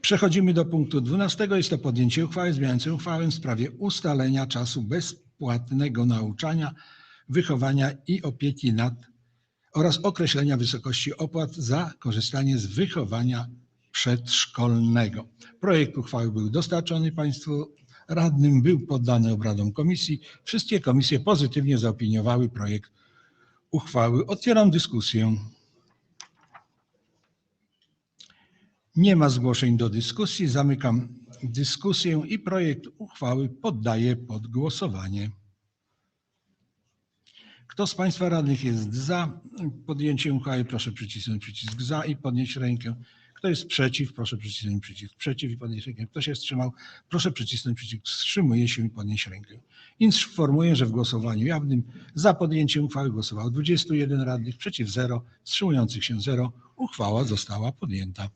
Przechodzimy do punktu 12. Jest to podjęcie uchwały zmieniającej uchwałę w sprawie ustalenia czasu bezpłatnego nauczania, wychowania i opieki nad oraz określenia wysokości opłat za korzystanie z wychowania przedszkolnego. Projekt uchwały był dostarczony Państwu radnym, był poddany obradom komisji. Wszystkie komisje pozytywnie zaopiniowały projekt uchwały. Otwieram dyskusję. Nie ma zgłoszeń do dyskusji. Zamykam dyskusję i projekt uchwały poddaję pod głosowanie. Kto z Państwa radnych jest za podjęciem uchwały, proszę przycisnąć przycisk za i podnieść rękę. Kto jest przeciw, proszę przycisnąć przycisk przeciw i podnieść rękę. Kto się wstrzymał, proszę przycisnąć przycisk wstrzymuje się i podnieść rękę. Informuję, że w głosowaniu jawnym za podjęciem uchwały głosowało 21 radnych, przeciw 0, wstrzymujących się 0. Uchwała została podjęta.